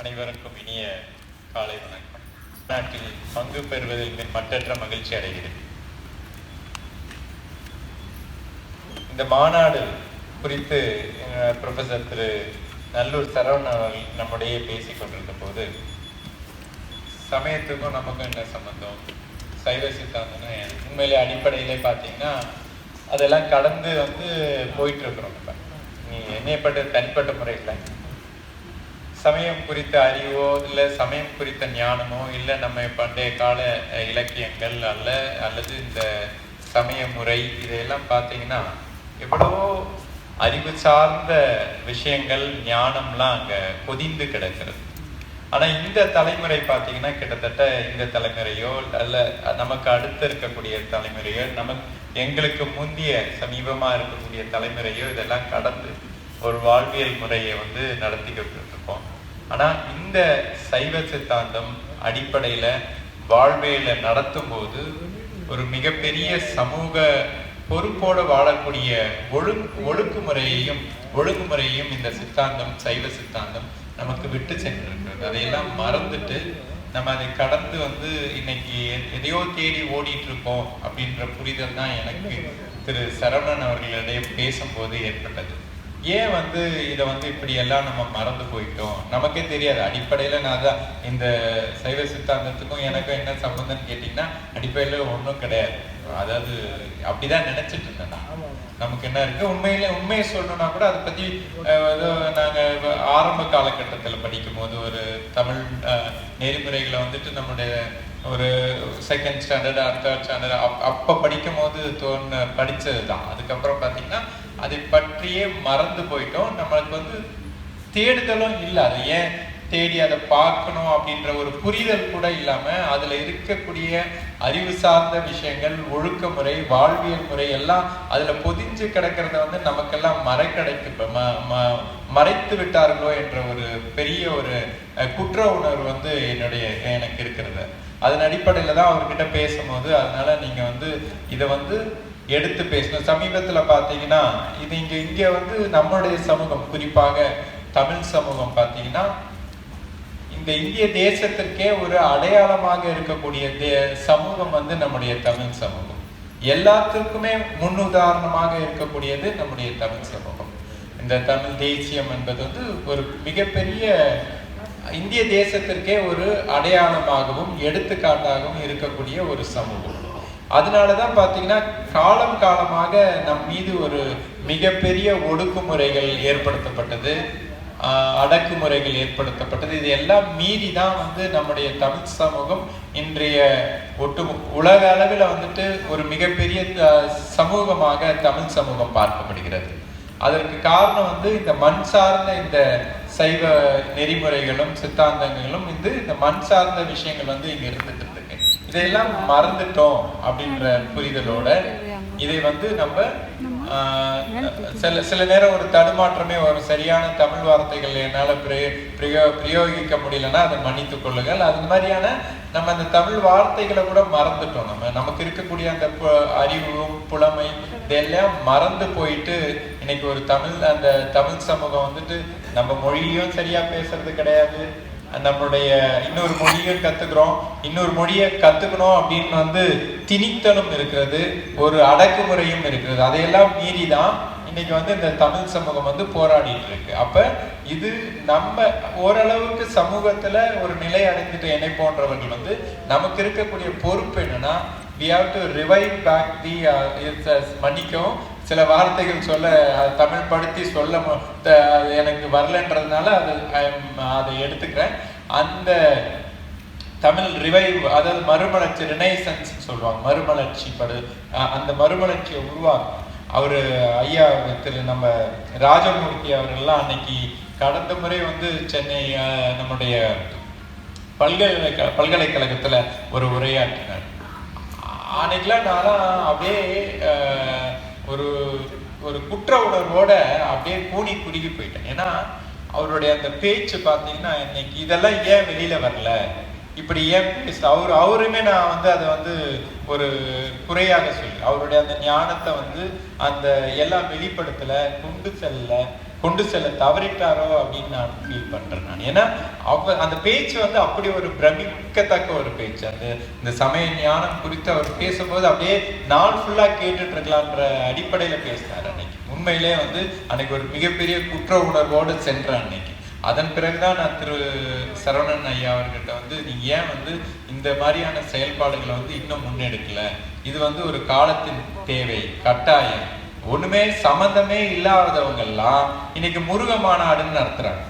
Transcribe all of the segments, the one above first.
அனைவருக்கும் இனிய காலை வணக்கம். நாட்டில் பங்கு பெறுவதில் மின் மற்றற்ற மகிழ்ச்சி அடைகிறேன் இந்த மாநாடு குறித்து ப்ரொஃபஸர் திரு நல்லூர் சரவணன் அவர்கள் நம்முடைய பேசிக் கொண்டிருந்த போது சமயத்துக்கும் நமக்கும் என்ன சம்பந்தம்? சைவ சித்தாந்தம்னா உண்மையிலே அடிப்படையிலே பார்த்தீங்கன்னா அதெல்லாம் கடந்து வந்து போயிட்டு இருக்கிறோம் இப்போ நீ என்னையப்பட்ட தனிப்பட்ட முறையில் சமயம் குறித்த அறிவோ இல்லை சமயம் குறித்த ஞானமோ இல்லை நம்ம பண்டைய கால இலக்கியங்கள் அல்ல அல்லது இந்த சமய முறை இதையெல்லாம் பார்த்தீங்கன்னா எவ்வளவோ அறிவு சார்ந்த விஷயங்கள் ஞானம்லாம் அங்கே பொதிந்து கிடக்கிறது. ஆனால் இந்த தலைமுறை பார்த்தீங்கன்னா கிட்டத்தட்ட இந்த தலைமுறையோ அல்ல நமக்கு அடுத்து இருக்கக்கூடிய தலைமுறையோ நமக்கு எங்களுக்கு முந்திய சமீபமாக இருக்கக்கூடிய தலைமுறையோ இதெல்லாம் கடந்து ஒரு வாழ்வியல் முறையை வந்து நடத்திக்கிட்டு ஆனால் இந்த சைவ சித்தாந்தம் அடிப்படையில் வாழ்வேல நடத்தும் போது ஒரு மிகப்பெரிய சமூக பொறுப்போடு வாழக்கூடிய ஒழுங்கு ஒழுக்குமுறையையும் ஒழுங்குமுறையையும் இந்த சித்தாந்தம் சைவ சித்தாந்தம் நமக்கு விட்டு சென்றிருக்கிறது. அதையெல்லாம் மறந்துட்டு நம்ம அதை கடந்து வந்து இன்னைக்கு எதையோ தேடி ஓடிட்டு இருக்கோம் அப்படின்ற புரிதல் தான் எனக்கு திரு சரவணன் அவர்களிடையே பேசும்போது ஏற்பட்டது. ஏன் வந்து இதை வந்து இப்படி எல்லாம் நம்ம மறந்து போயிட்டோம்? நமக்கே தெரியாது. அடிப்படையில நான் தான் இந்த சைவ சித்தாந்தத்துக்கும் எனக்கும் என்ன சம்பந்தம்னு கேட்டிங்கன்னா அடிப்படையில ஒன்றும் கிடையாது. அதாவது அப்படிதான் நினைச்சிட்டு இருந்தேன் நான். நமக்கு என்ன இருக்கு? உண்மையில உண்மையை சொல்லணும்னா கூட அதை பத்தி நாங்க ஆரம்ப காலகட்டத்துல படிக்கும் போது ஒரு தமிழ் நெறிமுறைகளை வந்துட்டு நம்முடைய ஒரு செகண்ட் ஸ்டாண்டர்ட் தேர்ட் ஸ்டாண்டர்ட் அப் அப்போ படிக்கும் போது தோணு படிச்சது தான் அதுக்கப்புறம் பார்த்தீங்கன்னா அதை பற்றியே மறந்து போயிட்டோம். நம்மளுக்கு வந்து தேடுதலும் இல்லை. அதை ஏன் தேடி அதை பார்க்கணும் அப்படின்ற ஒரு புரிதல் கூட இல்லாமல் அதில் இருக்கக்கூடிய அறிவு சார்ந்த விஷயங்கள் ஒழுக்க முறை வாழ்வியல் முறை எல்லாம் அதில் பொதிஞ்சு கிடக்கிறத வந்து நமக்கெல்லாம் மறைக்கடைக்கு ம- ம- மறைத்து விட்டார்களோ என்ற ஒரு பெரிய ஒரு குற்ற உணர்வு வந்து என்னுடைய எனக்கு இருக்கிறது. அதன் அடிப்படையில் தான் அவர்கிட்ட பேசும்போது அதனால நீங்கள் வந்து இதை வந்து எடுத்து பேசணும். சமீபத்தில் பார்த்தீங்கன்னா இது இங்கே இங்கே வந்து நம்மளுடைய சமூகம் குறிப்பாக தமிழ் சமூகம் பார்த்தீங்கன்னா இந்த இந்திய தேசத்திற்கே ஒரு அடையாளமாக இருக்கக்கூடிய தே- சமூகம் வந்து நம்முடைய தமிழ் சமூகம். எல்லாத்துக்குமே முன்னுதாரணமாக இருக்கக்கூடியது நம்முடைய தமிழ் சமூகம். இந்த தமிழ் தேசியம் என்பது வந்து ஒரு மிகப்பெரிய இந்திய தேசத்திற்கே ஒரு அடையாளமாகவும் எடுத்துக்காட்டாகவும் இருக்கக்கூடிய ஒரு சமூகம். அதனால தான் பார்த்தீங்கன்னா காலம் காலமாக நம் மீது ஒரு மிகப்பெரிய ஒடுக்குமுறைகள் ஏற்படுத்தப்பட்டது அடக்குமுறைகள் ஏற்படுத்தப்பட்டது. இது எல்லாம் மீறி தான் வந்து நம்முடைய தமிழ் சமூகம் இன்றைய ஒட்டு உலக அளவில் வந்துட்டு ஒரு மிகப்பெரிய த- சமூகமாக தமிழ் சமூகம் பார்க்கப்படுகிறது. அதற்கு காரணம் வந்து இந்த மண் சார்ந்த இந்த சைவ நெறிமுறைகளும் சித்தாந்தங்களும் வந்து இந்த மண் சார்ந்த விஷயங்கள் வந்து இங்கே இருந்துட்டு இதையெல்லாம் மறந்துட்டோம் அப்படின்ற புரிதலோட இதை வந்து நம்ம சில சில நேரம் ஒரு தடுமாற்றமே வரும். சரியான தமிழ் வார்த்தைகள் என்னால பிரயோ பிரயோ பிரயோகிக்க முடியலன்னா அதை மன்னித்துக் கொள்ளுங்கள். அது மாதிரியான நம்ம அந்த தமிழ் வார்த்தைகளை கூட மறந்துட்டோம் நம்ம. நமக்கு இருக்கக்கூடிய அந்த அறிவும் புலமை இதெல்லாம் மறந்து போயிட்டு இன்னைக்கு ஒரு தமிழ் அந்த தமிழ் சமூகம் வந்துட்டு நம்ம மொழியும் சரியா பேசுறது கிடையாது. நம்மளுடைய இன்னொரு மொழியும் கத்துக்கிறோம். இன்னொரு மொழியை கத்துக்கணும் அப்படின்னு வந்து திணித்தலும் இருக்கிறது ஒரு அடக்குமுறையும் இருக்கிறது. அதையெல்லாம் மீறி தான் இன்னைக்கு வந்து இந்த தமிழ் சமூகம் வந்து போராடிட்டு இருக்கு. அப்ப இது நம்ம ஓரளவுக்கு சமூகத்துல ஒரு நிலை அடைந்துட்டு என்னை போன்றவர்கள் வந்து நமக்கு இருக்கக்கூடிய பொறுப்பு என்னன்னா we have to revive back the uh, uh, மன்னிக்கவும் சில வார்த்தைகள் சொல்ல தமிழ் படுத்தி சொல்ல மு- எனக்கு வரலன்றதுனால அது அதை எடுத்துக்கிறேன். அந்த தமிழ் ரிவைவ் அதாவது மறுமலர்ச்சி ரினைசன்ஸ் சொல்லுவாங்க. மறுமலர்ச்சி படு அந்த மறுமலர்ச்சியை உருவாக்கும். அவர் ஐயா திரு நம்ம ராஜமூர்த்தி அவர்கள்லாம் அன்னைக்கு கடந்த முறை வந்து சென்னை நம்முடைய பல்கலைக்கழக பல்கலைக்கழகத்தில் ஒரு உரையாற்றினார். அன்னைக்கெல்லாம் நான்லாம் அப்படியே ஒரு ஒரு குற்ற உணர்வோட அப்படியே கூனி குறுகி போயிட்டேன். ஏன்னா அவருடைய அந்த பேச்சு பார்த்தீங்கன்னா இன்னைக்கு இதெல்லாம் ஏன் வெளியில வரல? இப்படி ஏன் பேச அவர் அவருமே நான் வந்து அதை வந்து ஒரு குறையாக சொல்லி அவருடைய அந்த ஞானத்தை வந்து அந்த எல்லாம் வெளிப்படுத்தலை கொண்டு செல்ல கொண்டு செல்ல தவறிட்டாரோ அப்படின்னு நான் ஃபீல் பண்றேன் நான். ஏன்னா அவ அந்த பேச்சு வந்து அப்படி ஒரு பிரமிக்கத்தக்க ஒரு பேச்சு. அந்த இந்த சமய ஞானம் குறித்து அவர் பேசும்போது அப்படியே நாள் ஃபுல்லா கேட்டுட்டு இருக்கலான்ற அடிப்படையில பேசினார் அன்னைக்கு. உண்மையிலே வந்து அன்னைக்கு ஒரு மிகப்பெரிய குற்ற உணர்வோடு சென்றேன் அன்னைக்கு. அதன் பிறகுதான் நான் திரு சரவணன் ஐயா அவர்கிட்ட வந்து நீங்க ஏன் வந்து இந்த மாதிரியான செயல்பாடுகளை வந்து இன்னும் முன்னெடுக்கல? இது வந்து ஒரு காலத்தின் தேவை கட்டாயம். ஒண்ணுமே சம்பந்தமே இல்லாதவங்க எல்லாம் இன்னைக்கு முருக மாநாடுன்னு நடத்துறாங்க.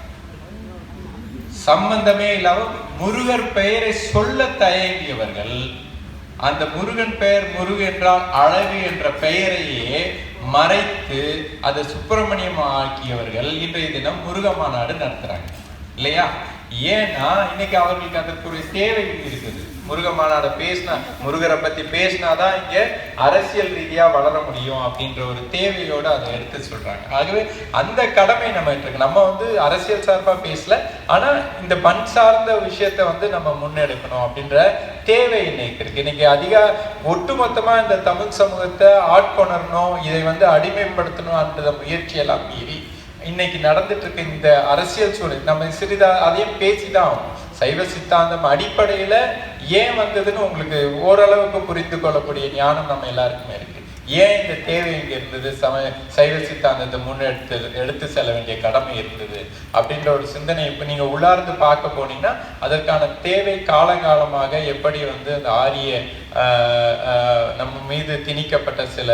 சம்பந்தமே இல்லாம முருகர் பெயரை சொல்ல தயங்கியவர்கள் அந்த முருகன் பெயர் முருகு என்றால் அழகு என்ற பெயரையே மறைத்து அதை சுப்பிரமணியம் ஆக்கியவர்கள் இன்றைய தினம் முருக மாநாடு நடத்துறாங்க. இல்லையா? ஏன்னா இன்னைக்கு அவர்களுக்கு அதற்குரிய தேவை இருக்குது. முருக மாநாடு பேசினா முருகரை பத்தி பேசினாதான் இங்க அரசியல் ரீதியா வளர முடியும் அப்படின்ற ஒரு தேவையோட அதை எடுத்து சொல்றாங்க. ஆகவே அந்த கடமை நம்ம இருக்கு. நம்ம வந்து அரசியல் சார்பா பேசல ஆனா இந்த பண் சார்ந்த விஷயத்தை வந்து நம்ம முன்னெடுக்கணும் அப்படின்ற தேவை இன்னைக்கு இருக்கு. இன்னைக்கு அதிக ஒட்டுமொத்தமா இந்த தமிழ் சமூகத்தை ஆட்கொணரணும் இதை வந்து அடிமைப்படுத்தணும் அந்த முயற்சியெல்லாம் மீறி இன்னைக்கு நடந்துட்டு இருக்க இந்த அரசியல் சூழல் நம்ம சிறிதா அதையும் பேசிதான் ஆகணும். சைவ சித்தாந்தம் அடிப்படையில ஏன் வந்ததுன்னு உங்களுக்கு ஓரளவுக்கு புரிந்து கொள்ளக்கூடிய ஞானம் நம்ம எல்லாருக்குமே இருக்கு. ஏன் இந்த தேவை இங்க இருந்தது? சமய சைவ சித்தாந்தத்தை முன்னெடுத்து எடுத்து செல்ல வேண்டிய கடமை இருந்தது? அப்படின்ற ஒரு சிந்தனை இப்ப நீங்க உள்ளார்ந்து பார்க்க போனீங்கன்னா அதற்கான தேவை காலங்காலமாக எப்படி வந்து அந்த ஆரிய நம்ம மீது திணிக்கப்பட்ட சில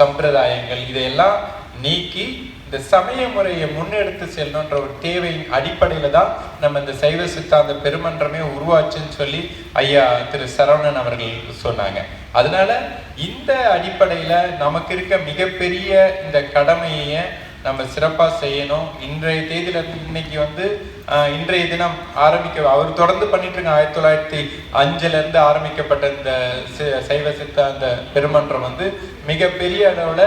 சம்பிரதாயங்கள் இதையெல்லாம் நீக்கி இந்த சமய முறையை முன்னெடுத்து செல்லணுன்ற ஒரு தேவையின் அடிப்படையில தான் நம்ம இந்த சைவ சித்தாந்த பெருமன்றமே உருவாச்சுன்னு சொல்லி ஐயா திரு சரவணன் அவர்கள் சொன்னாங்க. அதனால இந்த அடிப்படையில நமக்கு இருக்க மிகப்பெரிய இந்த கடமையை நம்ம சிறப்பா செய்யணும். இன்றைய தேதியில இன்னைக்கு வந்து இன்றைய தினம் ஆரம்பிக்க அவர் தொடர்ந்து பண்ணிட்டு இருக்க ஆயிரத்தி தொள்ளாயிரத்தி அஞ்சுல இருந்து ஆரம்பிக்கப்பட்ட இந்த சைவ சைவ சித்தாந்த பெருமன்றம் வந்து மிகப்பெரிய அளவுல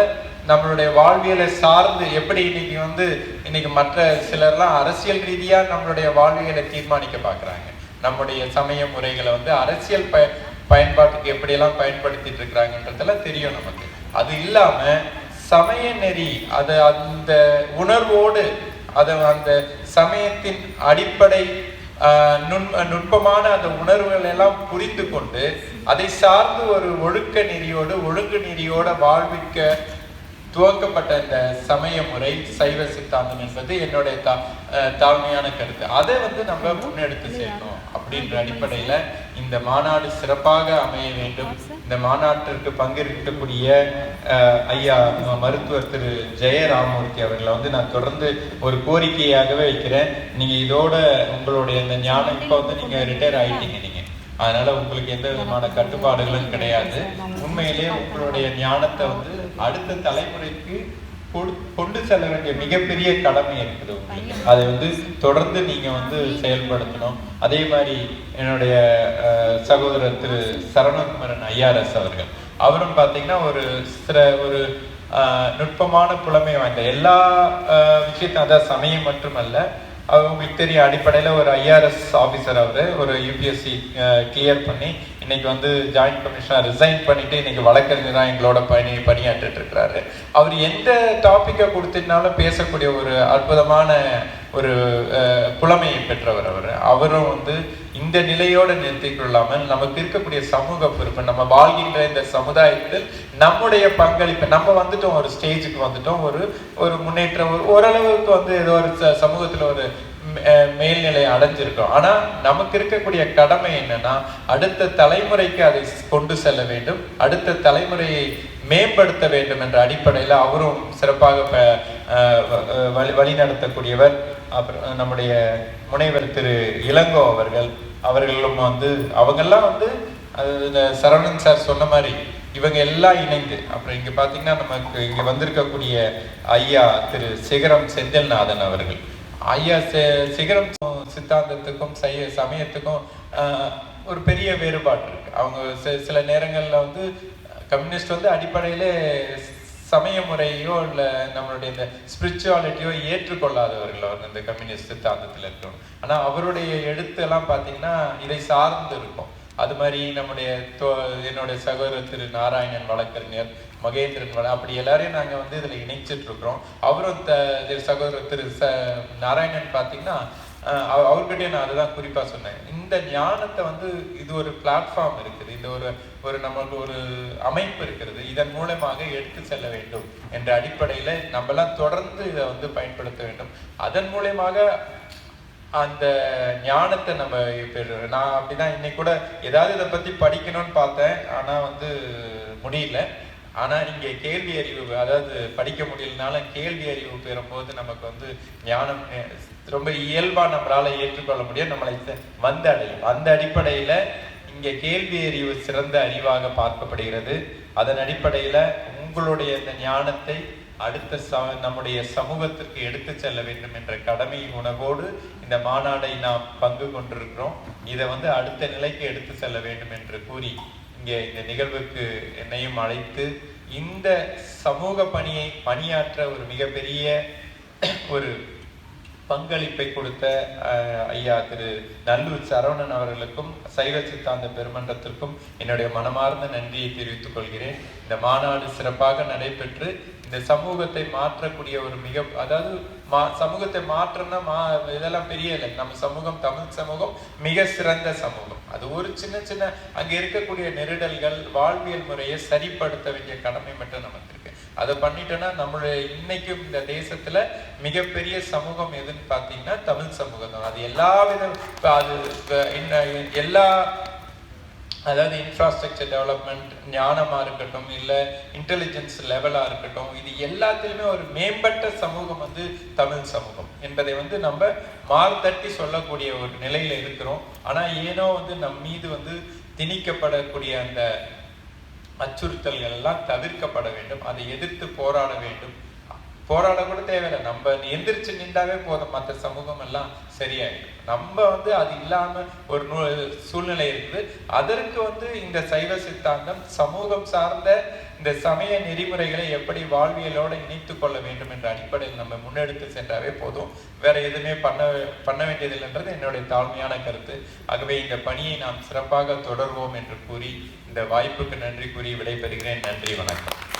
நம்மளுடைய வாழ்வியலை சார்ந்து எப்படி இன்னைக்கு வந்து இன்னைக்கு மற்ற சிலர்லாம் அரசியல் ரீதியா நம்மளுடைய வாழ்வியலை தீர்மானிக்க பார்க்குறாங்க. நம்முடைய சமய முறைகளை வந்து அரசியல் பய பயன்பாட்டுக்கு எப்படியெல்லாம் பயன்படுத்திட்டு இருக்கிறாங்கன்றதெல்லாம் தெரியும் நமக்கு. அது இல்லாம சமய நெறி அது அந்த உணர்வோடு அதை அந்த சமயத்தின் அடிப்படை நுண் நுட்பமான அந்த உணர்வுகள் எல்லாம் புரிந்து கொண்டு அதை சார்ந்து ஒரு ஒழுக்க நெறியோடு ஒழுங்கு நெறியோட வாழ்விக்க துவக்கப்பட்ட இந்த சமய முறை சைவ சித்தாந்தம் என்பது என்னுடைய தா அஹ் தாழ்மையான கருத்து. அதை வந்து நம்ம முன்னெடுத்து சேர்க்கணும் அப்படின்ற அடிப்படையில இந்த மாநாடு சிறப்பாக அமைய வேண்டும். இந்த மாநாட்டிற்கு பங்கேற்கக்கூடிய அஹ், ஐயா மருத்துவர் திரு ஜெயராமூர்த்தி அவர்களை வந்து நான் தொடர்ந்து ஒரு கோரிக்கையாகவே வைக்கிறேன். நீங்க இதோட உங்களுடைய இந்த ஞானம் இப்போ வந்து நீங்க ரிட்டையர் ஆயிட்டீங்க நீங்க. அதனால உங்களுக்கு எந்த விதமான கட்டுப்பாடுகளும் கிடையாது. உண்மையிலே உங்களுடைய ஞானத்தை வந்து அடுத்த தலைமுறைக்கு கொண்டு செல்ல வேண்டிய மிகப்பெரிய கடமை இருக்குது உங்களுக்கு. அதை வந்து தொடர்ந்து நீங்க வந்து செயல்படுத்தணும். அதே மாதிரி என்னுடைய சகோதரர் திரு சரவணகுமரன் ஐஆர்எஸ் அவர்கள். அவரும் பார்த்தீங்கன்னா ஒரு சில ஒரு அஹ், நுட்பமான புலமை வாய்ந்த எல்லா விஷயத்தையும் அதாவது சமயம் மட்டுமல்ல அவர் உங்களுக்கு தெரியும் அடிப்படையில் ஒரு ஐஆர்எஸ் ஆஃபீஸர் அவர் ஒரு யூபிஎஸ்சி கிளியர் பண்ணி இன்னைக்கு வந்து ஜாயிண்ட் கமிஷனாக ரிசைன் பண்ணிட்டு இன்னைக்கு வழக்கறிஞராக எங்களோட பணி பணியாற்றிட்டு இருக்கிறாரு. அவர் எந்த டாப்பிக்கை கொடுத்துட்டாலும் பேசக்கூடிய ஒரு அற்புதமான ஒரு புலமையை பெற்றவர் அவர். அவரும் வந்து இந்த நிலையோடு நிறுத்திக் கொள்ளாமல் நமக்கு இருக்கக்கூடிய சமூக பொறுப்பு நம்ம வாழ்கின்ற இந்த சமுதாயத்தில் நம்முடைய பங்களிப்பு நம்ம வந்துட்டோம் ஒரு ஸ்டேஜுக்கு வந்துட்டோம் ஒரு ஒரு முன்னேற்றம் ஒரு ஓரளவுக்கு வந்து ஏதோ ஒரு ச- ஒரு மேல்நிலை அடைஞ்சிருக்கோம். ஆனால் நமக்கு இருக்கக்கூடிய கடமை என்னன்னா அடுத்த தலைமுறைக்கு அதை கொண்டு செல்ல வேண்டும். அடுத்த தலைமுறையை மேம்படுத்த வேண்டும் என்ற அடிப்படையில் அவரும் சிறப்பாக வழி வ- வழி வழிநடத்தக்கூடியவர் அப்புறம் நம்முடைய முனைவர் திரு இளங்கோ அவர்கள் அவர்களும் வந்து அவங்கெல்லாம் வந்து அது இந்த சரவணன் சார் சொன்ன மாதிரி இவங்க எல்லாம் இணைந்து அப்புறம் இங்கே பார்த்தீங்கன்னா நமக்கு இங்கே வந்திருக்கக்கூடிய ஐயா திரு சிகரம் செந்தில்நாதன் அவர்கள். ஐயா சிகரம் சித்தாந்தத்துக்கும் சைய சமயத்துக்கும் ஒரு பெரிய வேறுபாடு இருக்கு. அவங்க சில நேரங்களில் வந்து கம்யூனிஸ்ட் வந்து அடிப்படையிலே சமய முறையோ இல்லை நம்மளுடைய இந்த ஸ்பிரிச்சுவாலிட்டியோ ஏற்றுக்கொள்ளாதவர்கள் அவர் இந்த கம்யூனிஸ்ட் சித்தாந்தத்தில் இருக்கணும். ஆனால் அவருடைய எழுத்தெல்லாம் பார்த்தீங்கன்னா இதை சார்ந்து இருக்கும். அது மாதிரி நம்முடைய தோ- என்னுடைய சகோதரர் திரு நாராயணன் வழக்கறிஞர் மகேந்திரன் வள அப்படி எல்லாரையும் நாங்கள் வந்து இதில் இணைச்சிட்டு இருக்கிறோம். அவரும் த சகோதரர் திரு ச நாராயணன் பார்த்தீங்கன்னா அஹ் அவர்கிட்டயே நான் அதுதான் குறிப்பாக சொன்னேன். இந்த ஞானத்தை வந்து இது ஒரு பிளாட்ஃபார்ம் இருக்குது. இந்த ஒரு ஒரு நமக்கு ஒரு அமைப்பு இருக்கிறது இதன் மூலமாக எடுத்து செல்ல வேண்டும் என்ற அடிப்படையில் நம்மலாம் தொடர்ந்து இதை வந்து பயன்படுத்த வேண்டும். அதன் மூலயமாக அந்த ஞானத்தை நம்ம பெறுறோம் நான் அப்படிதான் இன்னைக்கு கூட ஏதாவது இதை பற்றி படிக்கணும்னு பார்த்தேன். ஆனால் வந்து முடியல. ஆனா இங்கே கேள்வி அறிவு அதாவது படிக்க முடியலனாலும் கேள்வி அறிவு பெறும்போது நமக்கு வந்து ஞானம் ரொம்ப இயல்பா நம்மளால ஏற்றுக்கொள்ள முடியும். நம்மளை வந்து அடையும் அந்த அடிப்படையில இங்க கேள்வி அறிவு சிறந்த அறிவாக பார்க்கப்படுகிறது. அதன் அடிப்படையில உங்களுடைய இந்த ஞானத்தை அடுத்த ச நம்முடைய சமூகத்திற்கு எடுத்து செல்ல வேண்டும் என்ற கடமை உணவோடு இந்த மாநாடை நாம் பங்கு கொண்டிருக்கிறோம். இதை வந்து அடுத்த நிலைக்கு எடுத்து செல்ல வேண்டும் என்று கூறி இங்கே இந்த நிகழ்வுக்கு என்னையும் அழைத்து இந்த சமூக பணியை பணியாற்ற ஒரு மிகப்பெரிய ஒரு பங்களிப்பை கொடுத்த ஐயா திரு நல்லூர் சரவணன் அவர்களுக்கும் சைவ சித்தாந்த பெருமன்றத்திற்கும் என்னுடைய மனமார்ந்த நன்றியை தெரிவித்துக் கொள்கிறேன். இந்த மாநாடு சிறப்பாக நடைபெற்று இந்த சமூகத்தை மாற்றக்கூடிய ஒரு மிக அதாவது மா சமூகத்தை மாற்றம்னா மா இதெல்லாம் பெரிய இல்லை நம்ம சமூகம் தமிழ் சமூகம் மிக சிறந்த சமூகம். அது ஒரு சின்ன சின்ன அங்கே இருக்கக்கூடிய நெருடல்கள் வாழ்வியல் முறையை சரிப்படுத்த வேண்டிய கடமை மட்டும் நமக்கு இருக்கு. அதை பண்ணிட்டோம்னா நம்மளுடைய இன்னைக்கும் இந்த தேசத்துல மிகப்பெரிய சமூகம் எதுன்னு பார்த்தீங்கன்னா தமிழ் சமூகம் தான் அது எல்லா வித அது என்ன எல்லா அதாவது இன்ஃப்ராஸ்ட்ரக்சர் டெவலப்மெண்ட் ஞானமாக இருக்கட்டும் இல்லை இன்டெலிஜென்ஸ் லெவலாக இருக்கட்டும் இது எல்லாத்திலுமே ஒரு மேம்பட்ட சமூகம் வந்து தமிழ் சமூகம் என்பதை வந்து நம்ம மார்தட்டி சொல்லக்கூடிய ஒரு நிலையில் இருக்கிறோம். ஆனால் ஏனோ வந்து நம் மீது வந்து திணிக்கப்படக்கூடிய அந்த அச்சுறுத்தல்கள் எல்லாம் தவிர்க்கப்பட வேண்டும். அதை எதிர்த்து போராட வேண்டும். போராட கூட தேவையில்லை. நம்ம எந்திரிச்சு நின்றாவே போதும். மற்ற சமூகம் எல்லாம் சரியாயிடும். நம்ம வந்து அது இல்லாம ஒரு நூ- சூழ்நிலை இருக்குது. அதற்கு வந்து இந்த சைவ சித்தாந்தம் சமூகம் சார்ந்த இந்த சமய நெறிமுறைகளை எப்படி வாழ்வியலோடு இணைத்து கொள்ள வேண்டும் என்ற அடிப்படையில் நம்ம முன்னெடுத்து சென்றாவே போதும். வேற எதுவுமே பண்ண பண்ண வேண்டியதில்லைன்றது என்னுடைய தாழ்மையான கருத்து. ஆகவே இந்த பணியை நாம் சிறப்பாக தொடர்வோம் என்று கூறி இந்த வாய்ப்புக்கு நன்றி கூறி விடைபெறுகிறேன். நன்றி வணக்கம்.